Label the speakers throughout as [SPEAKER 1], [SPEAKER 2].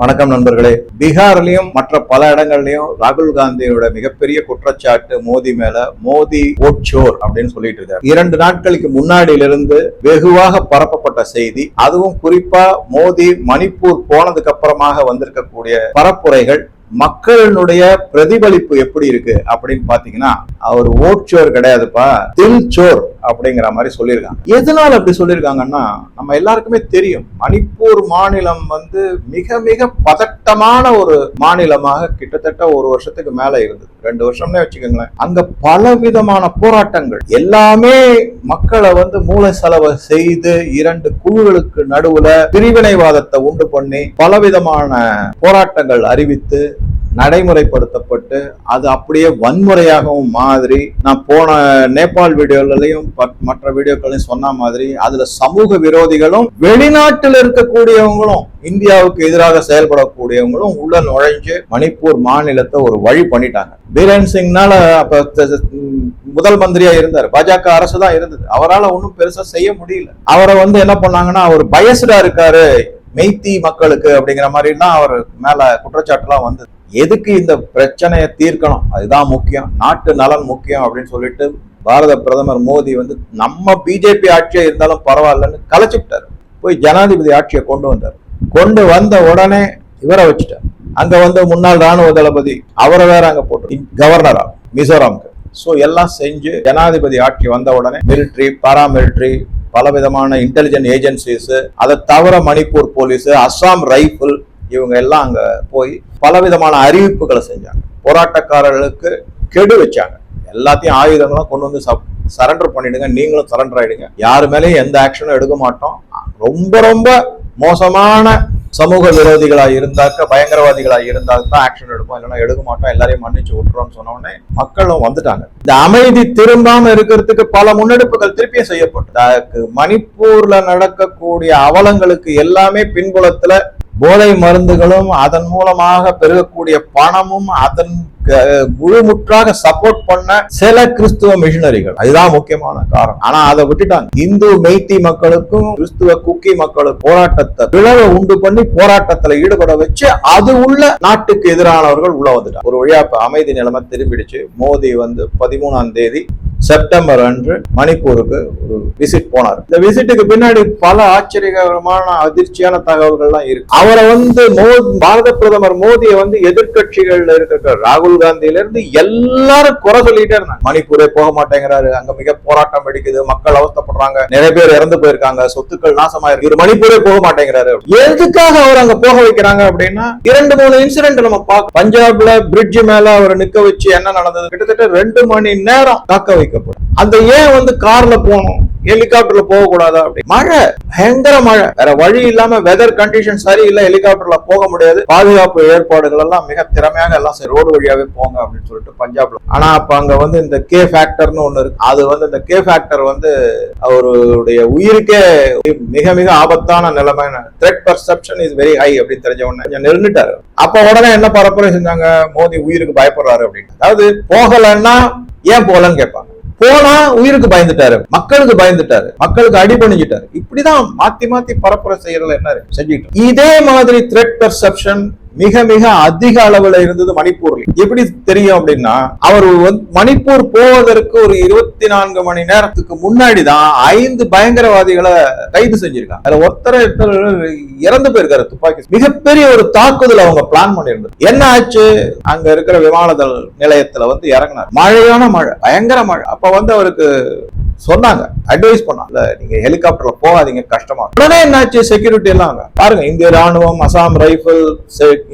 [SPEAKER 1] வணக்கம் நண்பர்களே. பீகார்லயும் மற்ற பல இடங்கள்லயும் ராகுல் காந்தியோட மிகப்பெரிய குற்றச்சாட்டு மோடி மேல மோடி ஓட்சோர் அப்படின்னு சொல்லிட்டு இருக்காரு. இரண்டு நாட்களுக்கு முன்னாடியிலிருந்து வெகுவாக பரப்பப்பட்ட செய்தி அதுவும் குறிப்பா மோடி மணிப்பூர் போனதுக்கு அப்புறமாக வந்திருக்கக்கூடிய பரப்புரைகள் மக்களினுடைய பிரதிபலிப்பு எப்படி இருக்கு அப்படின்னு பாத்தீங்கன்னா அவர் ஓட்சோர் கிடையாதுப்பா தில் சோர் அப்படிங்கிற மாதிரி சொல்லியிருக்காங்க. எதனால அப்படி சொல்லியிருக்காங்கன்னா நம்ம எல்லாருக்குமே தெரியும் மணிப்பூர் மாநிலம் வந்து மிக மிக பதட்டமான ஒரு மாநிலமாக கிட்டத்தட்ட ஒரு வருஷத்துக்கு மேல இருந்தது. ரெண்டு வருஷம்னே வச்சுக்கோங்களேன். அங்க பல விதமான போராட்டங்கள். எல்லாமே மக்களை வந்து மூளை செலவை செய்து இரண்டு குழுக்களுக்கு நடுவுல பிரிவினைவாதத்தை உண்டு பண்ணி பலவிதமான போராட்டங்கள் அறிவித்து நடைமுறைப்படுத்தப்பட்டு அது அப்படியே வன்முறையாகவும் மாதிரி நான் போன நேபாள் வீடியோலையும் மற்ற வீடியோக்களையும் சொன்ன மாதிரி அதுல சமூக விரோதிகளும் வெளிநாட்டில் இருக்கக்கூடியவங்களும் இந்தியாவுக்கு எதிராக செயல்படக்கூடியவங்களும் உள்ள நுழைஞ்சு மணிப்பூர் மாநிலத்தை ஒரு வழி பண்ணிட்டாங்க. பீரன் சிங்னால அப்ப முதல் மந்திரியா இருந்தார். பாஜக அரசு தான் இருந்தது. அவரால் ஒன்றும் பெருசா செய்ய முடியல. அவரை வந்து என்ன பண்ணாங்கன்னா அவர் பயசுடா இருக்காரு மெய்த்தி மக்களுக்கு அப்படிங்கிற மாதிரிலாம் அவர் மேல குற்றச்சாட்டுலாம் வந்தது. எதுக்கு இந்த பிரச்சனையை தீர்க்கணும்? அதுதான் முக்கியம். நாட்டு நலன் முக்கியம் அப்படின்னு சொல்லிட்டு பாரத பிரதமர் மோடி வந்து நம்ம பிஜேபி ஆட்சியாக இருந்தாலும் பரவாயில்லன்னு கலைச்சுட்டார் போய் ஜனாதிபதி ஆட்சியை கொண்டு வந்தார். கொண்டு வந்த உடனே இவரை வச்சுட்டார். அங்க வந்து முன்னாள் ராணுவ தளபதி அவரை வேற அங்க போட்டு கவர்னரா மிசோராம்க்கு. ஸோ எல்லாம் செஞ்சு ஜனாதிபதி ஆட்சி வந்த உடனே மிலிட்ரி பாராமிலிட்ரி பல விதமான இன்டெலிஜென்ட் ஏஜென்சிஸ் அதை தவிர மணிப்பூர் போலீஸ் அஸ்ஸாம் ரைஃபிள் இவங்க எல்லாம் அங்க போய் பலவிதமான அறிவிப்புகளை செஞ்சாங்க. போராட்டக்காரர்களுக்கு கெடு வச்சாங்க. எல்லாத்தையும் ஆயுதங்களும் கொண்டு வந்து சரண்டர் பண்ணிடுங்க. நீங்களும் சரண்டர் ஆயிடுங்க. யாரு மேலேயும் எந்த ஆக்ஷனும் எடுக்க மாட்டோம். ரொம்ப ரொம்ப மோசமான சமூக விரோதிகளா இருந்தாக்க பயங்கரவாதிகளா இருந்தால் தான் ஆக்ஷன் எடுப்போம். இல்லைன்னா எடுக்க மாட்டோம். எல்லாரையும் மன்னிச்சு விட்டுறோம்னு சொன்ன உடனே மக்களும் வந்துட்டாங்க. இந்த அமைதி திரும்பாம இருக்கிறதுக்கு பல முன்னெடுப்புகள் திருப்பியும் செய்யப்பட்டு மணிப்பூர்ல நடக்கக்கூடிய அவலங்களுக்கு எல்லாமே பின்புலத்துல போதை மருந்துகளும் அதன் மூலமாக பெருகக்கூடிய பணமும் அதன் முழுமுற்றாக சப்போர்ட் பண்ண சில கிறிஸ்துவ மிஷினரிகள் அதுதான் முக்கியமான காரணம். ஆனா அதை விட்டுட்டாங்க. இந்து மெய்த்தி மக்களுக்கும் கிறிஸ்துவ குக்கி மக்களுக்கும் போராட்டத்தை பிளவை உண்டு பண்ணி போராட்டத்துல ஈடுபட வச்சு அது உள்ள நாட்டுக்கு எதிரானவர்கள் உள்ள வந்துட்டாங்க. ஒரு வழியா அமைதி நிலைமை திரும்பிடுச்சு. மோடி வந்து பதிமூணாம் தேதி செப்டம்பர் அன்று மணிப்பூருக்கு ஒரு விசிட் போனார். இந்த விசிட்டுக்கு பின்னாடி பல ஆச்சரியகரமான அதிர்ச்சியான தகவல்கள்லாம் இருக்கு. அவரை வந்து பாரத பிரதமர் மோடியை வந்து எதிர்கட்சிகள்ல இருக்கிற ராகுல் காந்தியில இருந்து எல்லாரும் குறை சொல்லிட்டே இருந்தாங்க. மணிப்பூரே போக மாட்டேங்கிறாரு. அங்க மிக போராட்டம் வெடிக்குது. மக்கள் அவஸ்தப்படுறாங்க. நிறைய பேர் இறந்து போயிருக்காங்க. சொத்துக்கள் நாசமா இருக்கு இவர் மணிப்பூரே போக மாட்டேங்கிறாரு. எதுக்காக அவர் அங்க போக வைக்கிறாங்க அப்படின்னா இரண்டு மூணு இன்சிடென்ட் நம்ம பார்க்க பஞ்சாப்ல பிரிட்ஜ் மேல அவர் நிக்க வச்சு என்ன நடந்தது? கிட்டத்தட்ட ரெண்டு மணி நேரம் காக்க வைக்க அந்த ஏன் வந்து கார்ல போகணும்? ஹெலிகாப்டர்ல போக கூடாதா அப்படி? மழை. பயங்கர மழை. வேற வழி இல்லாம வெதர் கண்டிஷன் சரியில்லை ஹெலிகாப்டர்ல போக முடியாது. பாதுகாப்பு ஏற்பாடுகள் எல்லாம் மிக திறமையாக எல்லாம் சரி ரோடு வழியாவே போங்க அப்படின்னு சொல்லிட்டு பஞ்சாப்ல. ஆனா அப்ப அங்க வந்து இந்த கே ஃபேக்டர்னு ஒண்ணு இருக்கு. அது வந்து இந்த கே ஃபேக்டர் வந்து அவருடைய உயிருக்கே மிக மிக ஆபத்தான நிலைமை. Threat perception is very high அப்படின்னு தெரிஞ்ச உடனே நின்றுட்டாரு அப்ப உடனே என்ன பரப்புரை செஞ்சாங்க? மோதி உயிருக்கு பயப்படுறாரு அப்படின்னு. அதாவது போகலன்னா ஏன் போகலன்னு கேட்பாங்க. போனா உயிருக்கு பயந்துட்டாரு மக்களுக்கு பயந்துட்டாரு மக்களுக்கு அடி பண்ணிக்கிட்டாரு. இப்படிதான் மாத்தி மாத்தி பரப்புரை செய்யறதுல என்ன செஞ்சுட்டு இதே மாதிரி த்ரெட் பெர்செப்ஷன் மிக மிக அதிக அளவுல இருந்தது மணிப்பூர்ல எப்படி தெரியும் அப்படின்னா அவர் மணிப்பூர் போவதற்கு ஒரு இருபத்தி நான்கு மணி நேரத்துக்கு முன்னாடி தான் ஐந்து பயங்கரவாதிகளை கைது செஞ்சிருக்காங்க. அதுல ஒருத்தர இறந்து போயிருக்காரு துப்பாக்கி. மிகப்பெரிய ஒரு தாக்குதல் அவங்க பிளான் பண்ணியிருந்தது. என்ன ஆச்சு? அங்க இருக்கிற விமானதல் நிலையத்துல வந்து இறங்கினார். மழையான மழை பயங்கர மழை. அப்ப வந்து அவருக்கு சொன்னாங்க அட்வைஸ் பண்ணாங்க. நீங்க ஹெலிகாப்டர்ல போகாதீங்க கஷ்டமா உடனே என்னாச்சு? செக்யூரிட்டி எல்லாம் பாருங்க இந்திய ராணுவம் Assam rifle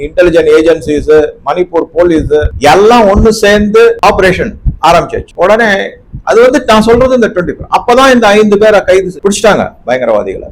[SPEAKER 1] intelligent agencies Manipur police எல்லாம் ஒண்ணு சேர்ந்து ஆபரேஷன் ஆரம்பிச்சாச்சு. உடனே அது வந்து நான் சொல்றது இந்த டுவெண்ட்டி ஃபோர் அப்பதான் இந்த ஐந்து பேரை கைது பிடிச்சிட்டாங்க பயங்கரவாதிகளை.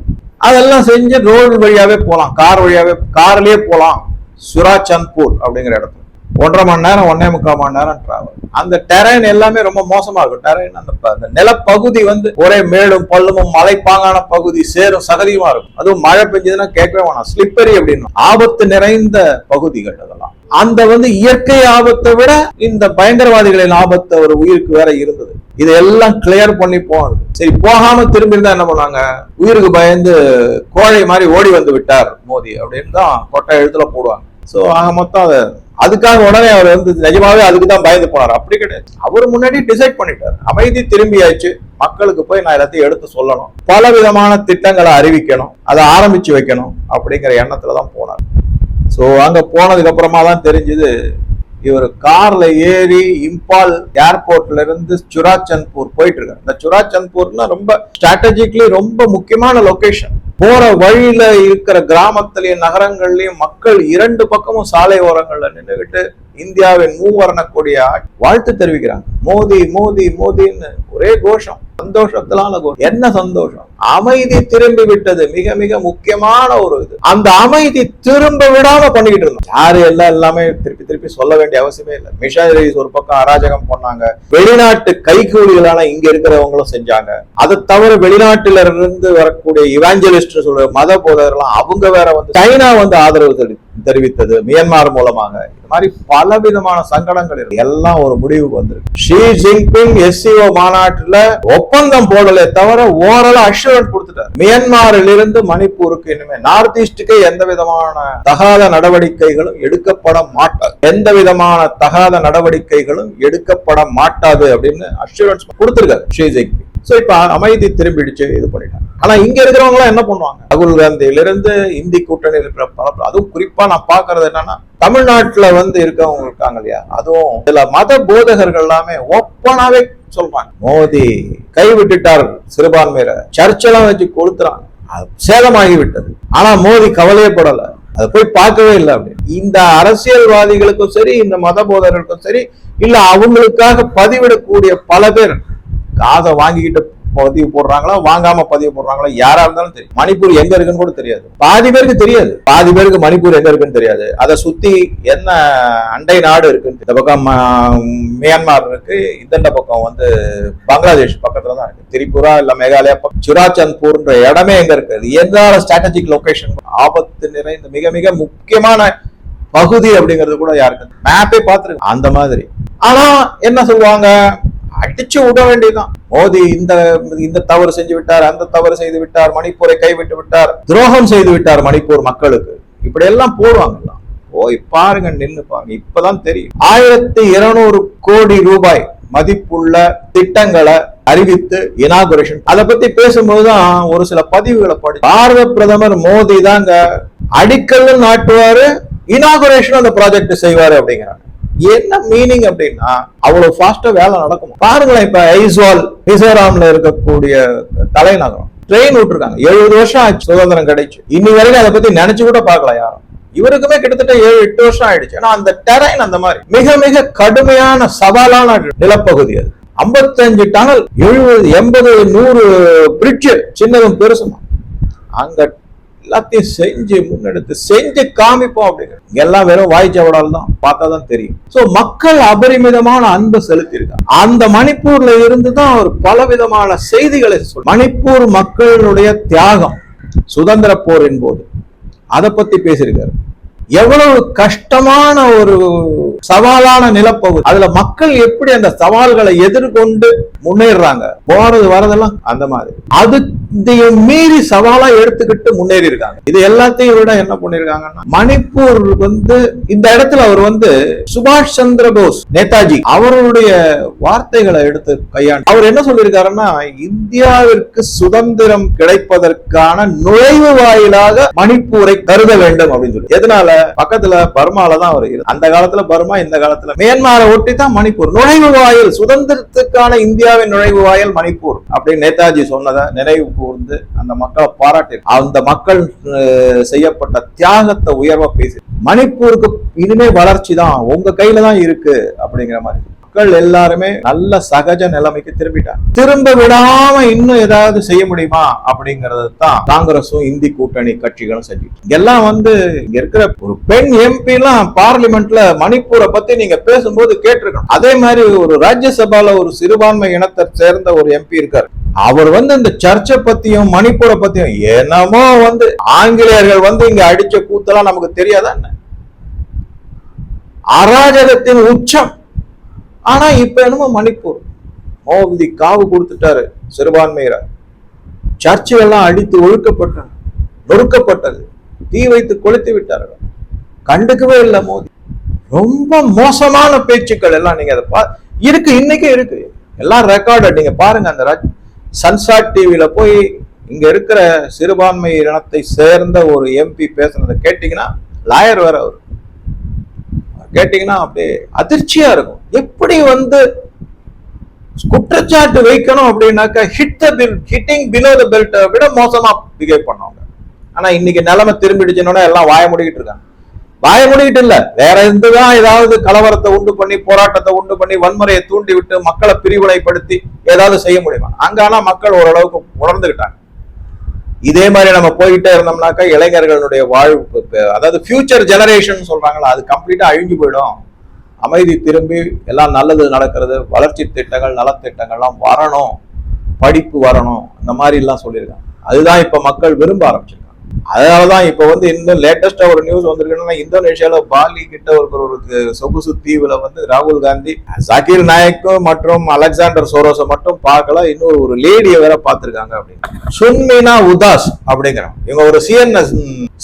[SPEAKER 1] அதெல்லாம் செஞ்சு ரோடு வழியாவே போகலாம் கார் வழியாவே கார்லயே போகலாம் சுராச்சந்த்பூர் அப்படிங்கிற இடத்துல. ஒன்றரை மணி நேரம் ஒன்னே முக்கால் மணி நேரம் டிராவல் அந்த டெரைன் எல்லாமே ரொம்ப மோசமா இருக்கும். டெரைன் அந்த அந்த நிலப்பகுதி வந்து ஒரே மேடும் பல்லுமும் மலைப்பாங்கான பகுதி சேரும் சகதியுமா இருக்கும். அதுவும் மழை பெஞ்சதுன்னா கேட்கவே வேணாம். ஸ்லிப்பரி அப்படின்னு. ஆபத்து நிறைந்த பகுதிகள் அதெல்லாம். அந்த வந்து இயற்கை ஆபத்தை விட இந்த பயங்கரவாதிகளின் ஆபத்து ஒரு உயிருக்கு வேற இருந்தது. இதெல்லாம் கிளியர் பண்ணி போனது. சரி போகாம திரும்பி இருந்தா என்ன பண்ணாங்க? உயிருக்கு பயந்து கோழை மாதிரி ஓடி வந்து விட்டார் மோடி அப்படின்னு தான் கொட்டை எழுத்துல போடுவாங்க. சோ ஆக மொத்தம் அதை அதுக்காக உடனே அவர் வந்து நிஜமாவே அதுக்கு தான் பயந்து போனார். அப்படி கிடையாது. அவர் முன்னாடி டிசைட் பண்ணிட்டார். அமைதி திரும்பியாச்சு. மக்களுக்கு போய் நான் எல்லாத்தையும் எடுத்து சொல்லணும். பல விதமான திட்டங்களை அறிவிக்கணும். அதை ஆரம்பிச்சு வைக்கணும். அப்படிங்கிற எண்ணத்துல தான் போனார். ஸோ அங்க போனதுக்கு அப்புறமா தான் தெரிஞ்சது இவர் கார்ல ஏறி இம்பால் ஏர்போர்ட்ல இருந்து சுராச்சந்த்பூர் போயிட்டு இருக்காரு இந்த சுராச்சந்த்பூர்னா ரொம்ப ஸ்ட்ராட்டஜிக்கலி ரொம்ப முக்கியமான லொகேஷன் போற வழியில இருக்கிற கிராமத்திலையும் நகரங்கள்லயும் மக்கள் இரண்டு பக்கமும் சாலை ஓரங்கள்ல நின்றுகிட்டு இந்தியாவின் மூவரணக்கூடிய வாழ்த்து தெரிவிக்கிறாங்க. மோதி மோதி மோதின்னு ஒரே கோஷம். சந்தோஷத்திலான கோஷம். என்ன சந்தோஷம்? அமைதி திரும்பி விட்டது மிக மிக முக்கியமான ஒரு இது. அந்த அமைதி திரும்ப விடாம பண்ணிக்கிட்டு இருந்தோம். யாரு எல்லாம் எல்லாமே திருப்பி திருப்பி சொல்ல வேண்டிய அவசியமே இல்லை. மிஷனரிஸ் ஒரு பக்கம் அராஜகம் பண்ணாங்க. வெளிநாட்டு கைகூலிகளான இங்க இருக்கிறவங்களும் செஞ்சாங்க. அதை தவிர வெளிநாட்டில இருந்து வரக்கூடிய இவாஞ்சலிஸ்ட் சொல்ற மத போதகர்லாம் அவங்க வேற வந்து சைனா வந்து ஆதரவு தெரிவித்தது மியான்மர் மூலமாக. இது மாதிரி பல விதமான சங்கடங்கள் இருக்கு. எல்லாம் ஒரு முடிவுக்கு வந்திருக்கு. ஷி ஜின்பிங் எஸ்சிஓ மாநாட்டுல ஒப்பந்தம் போடலே தவிர ஓரளவு அஷூரன்ஸ் கொடுத்துட்டார். மியான்மரில் இருந்து மணிப்பூருக்கு இனிமே நார்த் ஈஸ்டுக்கு எந்த விதமான தகாத நடவடிக்கைகளும் எடுக்கப்பட மாட்டாது. எந்த விதமான தகாத நடவடிக்கைகளும் எடுக்கப்பட மாட்டாது அப்படின்னு அஷூரன்ஸ் கொடுத்திருக்காரு. ஷி ஜின்பிங் ஸோ இப்போ அமைதி திரும்பிடுச்சு இது பண்ணிட்டாங்க. ஆனா இங்க இருக்கிறவங்க எல்லாம் என்ன பண்ணுவாங்க? ராகுல் காந்தியில இருந்து இந்தி கூட்டணி இருக்கிற பல அதுவும் குறிப்பா நான் பாக்குறது என்னன்னா தமிழ்நாட்டுல வந்து இருக்கவங்க இருக்காங்க இல்லையா? அதுவும் சில மத போதகர்கள் எல்லாமே ஓப்பனாகவே சொல்றாங்க. மோதி கைவிட்டுட்டார் சிறுபான்மையரை சர்ச்செல்லாம் வச்சு கொளுத்துறாங்க. அது சேதமாகி விட்டது ஆனா மோடி கவலையே அதை போய் பார்க்கவே இல்லை அப்படின்னு இந்த அரசியல்வாதிகளுக்கும் சரி இந்த மத போதர்களுக்கும் சரி இல்ல அவங்களுக்காக பதிவிடக்கூடிய பல பேர் காசை வாங்கிக்கிட்டு பதிவு போடுறாங்களா வாங்காம பதிவு போடுறாங்களா யாரா இருந்தாலும் தெரியும். மணிப்பூர் எங்க இருக்குன்னு கூட தெரியாது. பாதி பேருக்கு தெரியாது. பாதி பேருக்கு மணிப்பூர் எங்க இருக்குன்னு தெரியாது. அதை சுத்தி என்ன அண்டை நாடு இருக்குன்னு இந்த பக்கம் மியான்மர் இருக்கு. இந்த பக்கம் வந்து பங்களாதேஷ் பக்கத்துல தான் இருக்கு. திரிபுரா இல்ல மேகாலயா பக்கம். சுராச்சந்த்பூர்ன்ற இடமே எங்க இருக்கு? எந்த ஸ்ட்ராட்டஜிக் லொகேஷன் ஆபத்து நிறைந்த மிக மிக முக்கியமான பகுதி அப்படிங்கிறது கூட யாருக்கு மேப்பே பார்த்துருக்கு அந்த மாதிரி. ஆனா என்ன சொல்லுவாங்க? அடிச்சு விட வேண்டியதுதான். மோடி இந்த இந்த தவறு செஞ்சு விட்டார் அந்த தவறு செய்து விட்டார் மணிப்பூரை கைவிட்டு விட்டார் துரோகம் செய்து விட்டார் மணிப்பூர் மக்களுக்கு. இப்படி எல்லாம் போடுவாங்க போய் பாருங்க நின்னு பாருங்க. இப்பதான் தெரியும். ஆயிரத்தி இருநூறு கோடி ரூபாய் மதிப்புள்ள திட்டங்களை அறிவித்து இனாகுரேஷன் அதை பத்தி பேசும்போதுதான் ஒரு சில பதிவுகளை படி பாரத பிரதமர் மோடி தாங்க அடிக்கல் நாட்டுவாரு இனாகுரேஷன் அந்த ப்ராஜெக்ட் செய்வாரு அப்படிங்கிறாங்க என்ன மீனிங் அப்படின்னா அவ்வளவு ஃபாஸ்டா வேலை நடக்கும்? பாருங்களேன் இப்ப ஐஸ்வால் மிசோராம்ல இருக்கக்கூடிய தலைநகரம். ட்ரெயின் விட்டுருக்காங்க. எழுபது வருஷம் ஆச்சு சுதந்திரம் கிடைச்சு. இன்னி வரைக்கும் அதை பத்தி நினைச்சு கூட பார்க்கல யாரும். இவருக்குமே கிட்டத்தட்ட ஏழு எட்டு வருஷம் ஆயிடுச்சு. ஆனா அந்த டெரைன் அந்த மாதிரி மிக மிக கடுமையான சவாலான நிலப்பகுதி அது. 55 டனல் எழுபது எண்பது நூறு பிரிட்ஜ் சின்னதும் பெருசுமா? அங்க எல்லாத்தையும் செஞ்சு முன்னெடுத்து செஞ்சு காமிப்போம் அப்படிங்கிற எல்லாம் வெறும் வாய்ச்சவடால் தான் பார்த்தா தான் தெரியும். சோ மக்கள் அபரிமிதமான அன்பு செலுத்தியிருக்காங்க. அந்த மணிப்பூர்ல இருந்து தான் அவர் பலவிதமான செய்திகளை சொல் மணிப்பூர் மக்களுடைய தியாகம் சுதந்திர போரின் போது. அதை பத்தி பேசியிருக்காரு. எவ்வளவு கஷ்டமான ஒரு சவாலான நிலப்பகுதி. அதுல மக்கள் எப்படி அந்த சவால்களை எதிர்கொண்டு முன்னேறாங்க போறது வரதெல்லாம் அந்த மாதிரி. அது இதையும் மீறி சவாலா எடுத்துக்கிட்டு முன்னேறி இருக்காங்க இது எல்லாத்தையும் விட என்ன பண்ணிருக்காங்கன்னா மணிப்பூர் வந்து இந்த இடத்துல அவர் வந்து சுபாஷ் சந்திர போஸ் நேதாஜி அவருடைய வார்த்தைகளை எடுத்து கையாண்டு அவர் என்ன சொல்லியிருக்காருன்னா இந்தியாவிற்கு சுதந்திரம் கிடைப்பதற்கான நுழைவு வாயிலாக மணிப்பூரை கருத வேண்டும் அப்படின்னு சொல்லி. எதனால? பக்கத்துல பர்மால தான் அவர் அந்த காலத்துல பர்மா இந்த காலத்துல மியான்மரை ஒட்டி தான் மணிப்பூர். நுழைவு வாயில் சுதந்திரத்துக்கான இந்தியாவின் நுழைவு வாயில் மணிப்பூர் அப்படின்னு நேதாஜி சொன்னதை நினைவு கூர்ந்து அந்த மக்களை பாராட்டி அந்த மக்கள் செய்யப்பட்ட தியாகத்தை உயர்வா பேசி மணிப்பூருக்கு இனிமே வளர்ச்சி தான் உங்க கையில தான் இருக்கு அப்படிங்கிற மாதிரி. மக்கள் எல்லாருமே நல்ல சகஜ நிலைமைக்கு திரும்பிட்டாங்க. திரும்ப விடாம இன்னும் ஏதாவது செய்ய முடியுமா? அப்படிங்கறது தான் காங்கிரஸும் இந்தி கூட்டணி கட்சிகளும் செஞ்சுட்டு எல்லாம் வந்து இங்க இருக்கிற ஒரு பெண் எம்பி எல்லாம் பார்லிமெண்ட்ல மணிப்பூரை பத்தி நீங்க பேசும்போது கேட்டிருக்கணும். அதே மாதிரி ஒரு ராஜ்யசபால ஒரு சிறுபான்மை இனத்தை சேர்ந்த ஒரு எம்பி இருக்காரு. அவர் வந்து இந்த சர்ச்சை பத்தியும் மணிப்பூரை பத்தியும் என்னமோ வந்து ஆங்கிலேயர்கள் வந்து இங்க அடிச்ச கூத்தெல்லாம் நமக்கு தெரியாதா என்ன? அராஜகத்தின் உச்சம். ஆனா இப்ப என்னமோ மணிப்பூர். மோதி காவு கொடுத்துட்டாரு சிறுபான்மையரை சர்ச்சுகள்லாம் அடித்து ஒழுக்கப்பட்டன நொறுக்கப்பட்டது. தீ வைத்து கொளுத்து விட்டார்கள். கண்டுக்கவே இல்லை மோதி. ரொம்ப மோசமான பேச்சுக்கள் எல்லாம் நீங்க அதை பா இருக்கு இன்னைக்கு இருக்கு. எல்லாம் ரெக்கார்டு நீங்க பாருங்க அந்த ராஜ்- சன்சாட் டிவியில போய் இங்க இருக்கிற சிறுபான்மை இனத்தை சேர்ந்த ஒரு எம்பி பேசுனதை கேட்டீங்கன்னா லாயர் வேற அவர். கேட்டீங்கன்னா அப்படியே அதிர்ச்சியா இருக்கும். எப்படி வந்து குற்றச்சாட்டு வைக்கணும் அப்படின்னாக்கா hit the bill hitting below the பெல்ட்டை விட மோசமா பிஹேவ் பண்ணுவாங்க. ஆனா இன்னைக்கு நிலைமை திரும்பிடுச்சுன்னா எல்லாம் வாய முடிக்கிட்டு இருக்காங்க. வாய முடிக்கிட்டு இல்ல. வேற எந்ததான் ஏதாவது கலவரத்தை உண்டு பண்ணி போராட்டத்தை உண்டு பண்ணி வன்முறையை தூண்டி விட்டு மக்களை பிரிவினைப்படுத்தி ஏதாவது செய்ய முடியுமா? அங்க ஆனா மக்கள் ஓரளவுக்கு உணர்ந்துகிட்டாங்க. இதே மாதிரி நம்ம போயிட்டே இருந்தோம்னாக்கா இளைஞர்களுடைய வாழ்வு அதாவது ஃபியூச்சர் ஜெனரேஷன் சொல்றாங்களா அது கம்ப்ளீட்டா அழிஞ்சு போயிடும். அமைதி திரும்பி எல்லாம் நல்லது நடக்கிறது வளர்ச்சி திட்டங்கள் நலத்திட்டங்கள்லாம் வரணும் படிப்பு வரணும் இந்த மாதிரி எல்லாம் சொல்லியிருக்காங்க. அதுதான் இப்ப மக்கள் விரும்ப ஆரம்பிச்சிருக்காங்க. அதனாலதான் இப்போ வந்து இன்னும் லேட்டஸ்டா ஒரு நியூஸ் வந்திருக்குன்னா இந்தோனேஷியாவில் பாலி கிட்ட இருக்கிற ஒரு சொகுசு தீவுல வந்து ராகுல் காந்தி ஜாகிர் நாயக்கும் மற்றும் அலெக்சாண்டர் சோரோஸை மட்டும் பார்க்கல இன்னொரு ஒரு லேடியை வேற பார்த்துருக்காங்க அப்படின்னு. சுன்மினா உதாஸ் அப்படிங்கிறோம் இவங்க ஒரு சிஎன்எஸ்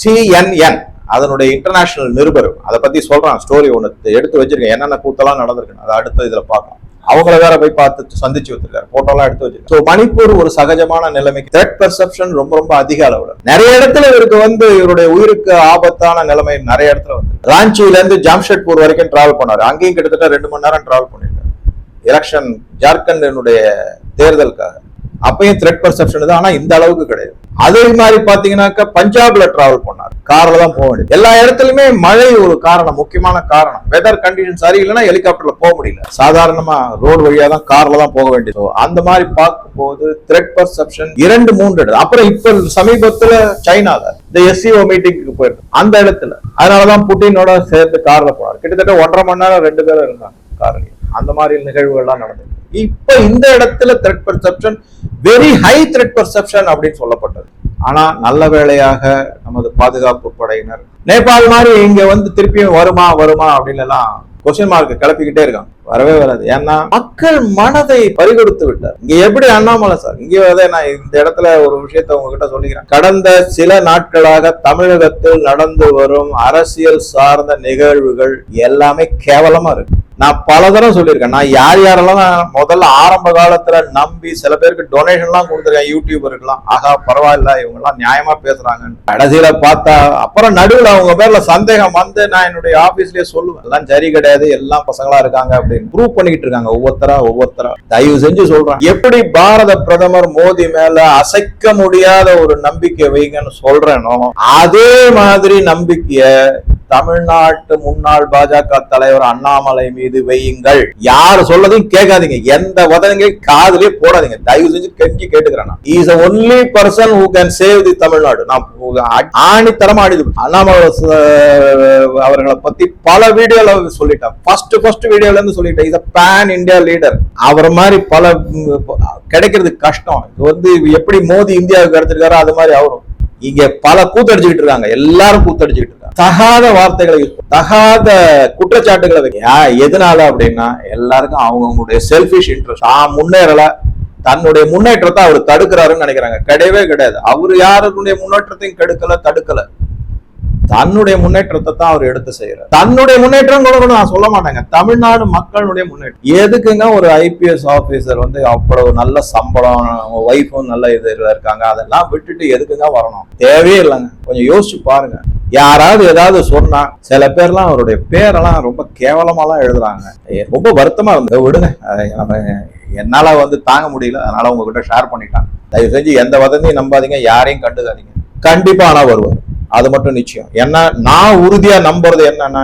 [SPEAKER 1] சிஎன்என் அதனுடைய இன்டர்நேஷனல் நிருபர். அதை பத்தி சொல்றான் ஸ்டோரி ஒன்று எடுத்து வச்சிருக்கேன். என்னென்ன கூத்தெல்லாம் நடந்திருக்கு அதை அடுத்த இதில் பார்க்கலாம். அவங்கள வேற போய் பார்த்து சந்திச்சு வச்சிருக்காரு. போட்டோலாம் எடுத்து வச்சிருக்காரு. ஸோ மணிப்பூர் ஒரு சகஜமான நிலைமைக்கு த்ரெட் பெர்செப்ஷன் ரொம்ப ரொம்ப அதிக அளவில். நிறைய இடத்துல இவருக்கு வந்து இவருடைய உயிருக்கு ஆபத்தான நிலைமை நிறைய இடத்துல வந்து. ராஞ்சியில இருந்து ஜாம்ஷெட்பூர் வரைக்கும் டிராவல் பண்ணாரு. அங்கேயும் கிட்டத்தட்ட ரெண்டு மணி நேரம் டிராவல் பண்ணிருக்காரு எலெக்ஷன் ஜார்க்கண்டினுடைய தேர்தலுக்காக. அப்பயும் த்ரெட் பர்செப்ஷன் தான் ஆனா இந்த அளவுக்கு கிடையாது. அதே மாதிரி பாத்தீங்கன்னாக்கா பஞ்சாப்ல டிராவல் பண்ணார் கார்ல தான் போக வேண்டியது. எல்லா இடத்துலயுமே மழை ஒரு காரணம் முக்கியமான காரணம். வெதர் கண்டிஷன் சரியில்லைன்னா ஹெலிகாப்டர்ல போக முடியல. சாதாரணமா ரோடு வழியா தான் கார்ல தான் போக வேண்டியது. அந்த மாதிரி பார்க்கும்போது த்ரெட் பர்செப்ஷன் இரண்டு மூன்று இடம் அப்புறம் இப்ப சமீபத்துல சைனால இந்த எஸ்சிஓ மீட்டிங்க்கு போயிருக்கு. அந்த இடத்துல. அதனாலதான் புட்டினோட சேர்த்து கார்ல போனார். கிட்டத்தட்ட ஒன்றரை மணி நேரம் ரெண்டு பேரும் இருந்தாங்க கார்ல அந்த மாதிரி நிகழ்வுகள்லாம் நடந்தது. இப்ப இந்த இடத்துல threat perception very high threat perception அப்படின்னு சொல்லப்பட்டது. ஆனா நல்ல வேளையாக நமது பாதுகாப்பு படையினர் நேபாள் மாதிரி இங்க வந்து திருப்பியும் வருமா வருமா? அப்படின்னு எல்லாம் கொஸ்டின் மார்க் கிளப்பிக்கிட்டே இருக்காங்க. வரவே வராது. ஏன்னா மக்கள் மனதை பறிகொடுத்து விட்டார். இங்க எப்படி அண்ணாமலை சார்? இங்க வந்து நான் இந்த இடத்துல ஒரு விஷயத்த உங்ககிட்ட சொல்லிக்கிறேன். கடந்த சில நாட்களாக தமிழகத்தில் நடந்து வரும் அரசியல் சார்ந்த நிகழ்வுகள் எல்லாமே கேவலமா இருக்கு. நான் பல தடவை சொல்லியிருக்கேன். நான் யார் யாரெல்லாம் நான் முதல்ல ஆரம்ப காலத்துல நம்பி சில பேருக்கு டொனேஷன்லாம் கொடுத்துருக்கேன். யூடியூபருக்குலாம் ஆகா பரவாயில்ல இவங்க எல்லாம் நியாயமா பேசுறாங்க கடைசியில பார்த்தா அப்புறம் நடுவில் அவங்க பேர்ல சந்தேகம் வந்து நான் என்னுடைய ஆபீஸ்லயே சொல்லுவேன். எல்லாம் சரி கிடையாது. எல்லாம் பசங்களா இருக்காங்க அப்படின்னு ப்ரூவ் பண்ணிக்கிட்டு இருக்காங்க. ஒவ்வொருத்தரா ஒவ்வொருத்தரா. தயவு செஞ்சு சொல்றேன். எப்படி பாரத பிரதமர் மோடி மேல அசைக்க முடியாத ஒரு நம்பிக்கை வைங்கன்னு சொல்றேனோ அதே மாதிரி நம்பிக்கைய தமிழ்நாட்டு முன்னாள் பாஜக தலைவர் அண்ணாமலை மீது வையுங்கள். யார் சொல்லதையும் கேட்காதீங்க. எந்த உதவிங்க காதலே போடாதீங்க. தயவு செஞ்சு கெஞ்சி கேட்டுக்கிறேன் is only person who can save the Tamil Nadu நான் ஆணித்தரமா ஆடிது அண்ணாமலை அவர்களை பத்தி பல வீடியோல சொல்லிட்டேன். ஃபர்ஸ்ட் ஃபர்ஸ்ட் வீடியோல இருந்து சொல்லிட்டேன். இஸ் பேன் இந்தியா லீடர் அவர் மாதிரி பல கிடைக்கிறது கஷ்டம். இது வந்து எப்படி மோதி இந்தியாவுக்கு கிடைச்சிருக்காரோ அது மாதிரி அவரும் இங்க பல கூத்தடிச்சுக்கிட்டு இருக்காங்க. எல்லாரும் கூத்தடிச்சுக்கிட்டு இருக்காங்க. தகாத வார்த்தைகளை தகாத குற்றச்சாட்டுகளை வைக்க எதனால அப்படின்னா எல்லாருக்கும் அவங்கவுங்களுடைய செல்ஃபிஷ் இன்ட்ரெஸ்ட் தான் முன்னேறல தன்னுடைய முன்னேற்றத்தை அவர் தடுக்கிறாருன்னு நினைக்கிறாங்க. கிடையவே கிடையாது. அவர் யாருடைய முன்னேற்றத்தையும் கெடுக்கல தடுக்கல. தன்னுடைய முன்னேற்றத்தை தான் அவர் எடுத்து செய்யறாரு தன்னுடைய முன்னேற்றம் கூட கூட நான் சொல்ல மாட்டேங்க. தமிழ்நாடு மக்களுடைய முன்னேற்றம். எதுக்குங்க ஒரு ஐபிஎஸ் ஆபீசர் வந்து அவ்வளவு நல்ல சம்பளம் ஒய்ஃபும் நல்ல இதுல இருக்காங்க. அதெல்லாம் விட்டுட்டு எதுக்குங்க வரணும்? தேவையே இல்லைங்க. கொஞ்சம் யோசிச்சு பாருங்க. யாராவது ஏதாவது சொன்னா சில பேர்லாம் அவருடைய பேரெல்லாம் ரொம்ப கேவலமாலாம் எழுதுறாங்க. ரொம்ப வருத்தமா இருந்து விடுங்க. நம்ம என்னால வந்து தாங்க முடியல. அதனால உங்ககிட்ட ஷேர் பண்ணிட்டான். தயவு செஞ்சு எந்த வதந்தியும் நம்பாதீங்க. யாரையும் கண்டுக்காதீங்க. கண்டிப்பா ஆனா வருவார். அது மட்டும் நிச்சயம். ஏன்னா நான் உறுதியா நம்புறது என்னன்னா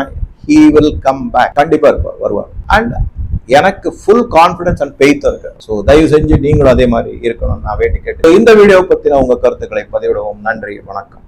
[SPEAKER 1] ஹீ வில் கம் பேக் கண்டிப்பா இருப்பார் வருவார். அண்ட் எனக்கு ஃபுல் கான்ஃபிடன்ஸ் அண்ட் பெய்த் இருக்கு. ஸோ தயவு செஞ்சு நீங்களும் அதே மாதிரி இருக்கணும் நான் வேண்டி கேட்டு இந்த வீடியோ பத்தின உங்க கருத்துக்களை பதிவிடவும். நன்றி. வணக்கம்.